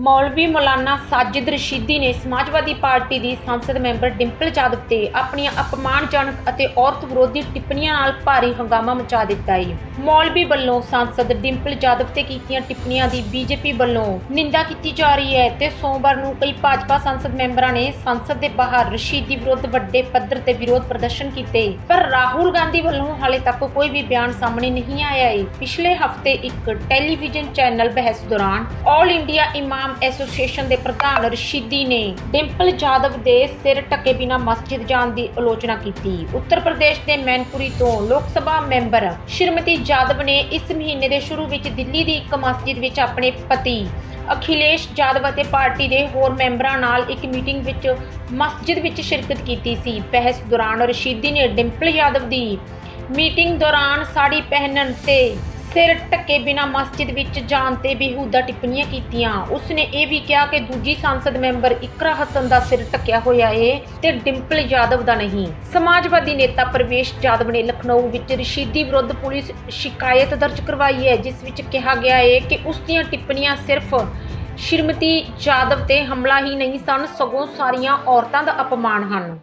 ਮੌਲਵੀ ਮੌਲਾਨਾ ਸਾਜਿਦ ਰਸ਼ੀਦੀ ਨੇ ਸਮਾਜਵਾਦੀ ਪਾਰਟੀ ਦੀ ਸੰਸਦ ਮੈਂਬਰ ਡਿੰਪਲ ਯਾਦਵ ਤੇ ਆਪਣੀਆਂ ਅਪਮਾਨਜਨਕ ਅਤੇ ਔਰਤ ਵਿਰੋਧੀ ਟਿੱਪਣੀਆਂ ਨਾਲ ਭਾਰੀ ਹੰਗਾਮਾ ਮਚਾ ਦਿੱਤਾ ਹੈ। ਮੌਲਵੀ ਵੱਲੋਂ ਸੰਸਦ ਡਿੰਪਲ ਜਾਦਵ ਤੇ ਕੀਤੀਆਂ ਟਿੱਪਣੀਆਂ ਦੀ ਬੀਜੇਪੀ ਵੱਲੋਂ ਨਿੰਦਾ ਕੀਤੀ ਜਾ ਰਹੀ ਹੈ ਤੇ ਸੋਮਵਾਰ ਨੂੰ ਕਈ ਭਾਜਪਾ ਸੰਸਦ ਮੈਂਬਰਾਂ ਨੇ ਸੰਸਦ ਦੇ ਬਾਹਰ ਰਸ਼ੀਦੀ ਵਿਰੁੱਧ ਵੱਡੇ ਪੱਧਰ ਤੇ ਵਿਰੋਧ ਪ੍ਰਦਰਸ਼ਨ ਕੀਤੇ। ਪਰ ਰਾਹੁਲ ਗਾਂਧੀ ਵੱਲੋਂ ਹਾਲੇ ਤੱਕ ਕੋਈ ਵੀ ਬਿਆਨ ਸਾਹਮਣੇ ਨਹੀਂ ਆਇਆ ਹੈ। ਪਿਛਲੇ ਹਫ਼ਤੇ ਇੱਕ ਟੈਲੀਵਿਜ਼ਨ ਚੈਨਲ ਬਹਿਸ ਦੌਰਾਨ ਆਲ ਇੰਡੀਆ ਇਮਾਮ ਐਸੋਸੀਏਸ਼ਨ ਦੇ ਪ੍ਰਧਾਨ ਰਸ਼ੀਦੀ ਨੇ ਡਿੰਪਲ ਜਾਦਵ ਦੇ ਸਿਰ ਢੱਕੇ ਬਿਨਾ ਮਸਜਿਦ ਜਾਣ ਦੀ ਆਲੋਚਨਾ ਕੀਤੀ। ਉੱਤਰ ਪ੍ਰਦੇਸ਼ ਦੇ ਮੈਨਪੁਰੀ ਤੋਂ ਲੋਕ ਸਭਾ ਮੈਂਬਰ ਸ਼੍ਰੀਮਤੀ ਜਾਦਵ ਨੇ ਇਸ ਮਹੀਨੇ ਦੇ ਸ਼ੁਰੂ ਵਿੱਚ ਦਿੱਲੀ ਦੀ ਇੱਕ ਮਸਜਿਦ ਵਿੱਚ ਆਪਣੇ ਪਤੀ ਅਖਿਲੇਸ਼ ਜਾਦਵ ਅਤੇ ਪਾਰਟੀ ਦੇ ਹੋਰ ਮੈਂਬਰਾਂ ਨਾਲ ਇੱਕ ਮੀਟਿੰਗ ਵਿੱਚ ਮਸਜਿਦ ਵਿੱਚ ਸ਼ਿਰਕਤ ਕੀਤੀ ਸੀ। ਬਹਿਸ ਦੌਰਾਨ ਰਸ਼ੀਦੀ ਨੇ ਡਿੰਪਲ ਯਾਦਵ ਦੀ ਮੀਟਿੰਗ ਦੌਰਾਨ ਸਾੜੀ ਪਹਿਨਣ ਤੇ ਸਿਰ ਢੱਕੇ ਬਿਨਾ ਮਸਜਿਦ ਵਿੱਚ ਜਾਣ ਤੇ ਬੇਹੂਦਾ ਟਿੱਪਣੀਆਂ ਕੀਤੀਆਂ। ਉਸਨੇ ਇਹ ਵੀ ਕਿਹਾ ਕਿ ਦੂਜੀ ਸੰਸਦ ਮੈਂਬਰ ਇਕਰਾ ਹਸਨ ਦਾ ਸਿਰ ਢੱਕਿਆ ਹੋਇਆ ਏ ਤੇ ਡਿੰਪਲ ਯਾਦਵ ਦਾ ਨਹੀਂ। ਸਮਾਜਵਾਦੀ ਨੇਤਾ ਪ੍ਰਵੇਸ਼ ਯਾਦਵ ਨੇ ਲਖਨਊ ਵਿੱਚ ਰਸ਼ੀਦੀ ਵਿਰੁੱਧ ਪੁਲਿਸ ਸ਼ਿਕਾਇਤ ਦਰਜ ਕਰਵਾਈ ਹੈ, ਜਿਸ ਵਿੱਚ ਕਿਹਾ ਗਿਆ ਏ ਕਿ ਉਸ ਦੀਆਂ ਟਿੱਪਣੀਆਂ ਸਿਰਫ ਸ਼੍ਰੀਮਤੀ ਯਾਦਵ ਤੇ ਹਮਲਾ ਹੀ ਨਹੀਂ ਸਨ, ਸਗੋਂ ਸਾਰੀਆਂ ਔਰਤਾਂ ਦਾ ਅਪਮਾਨ ਹਨ।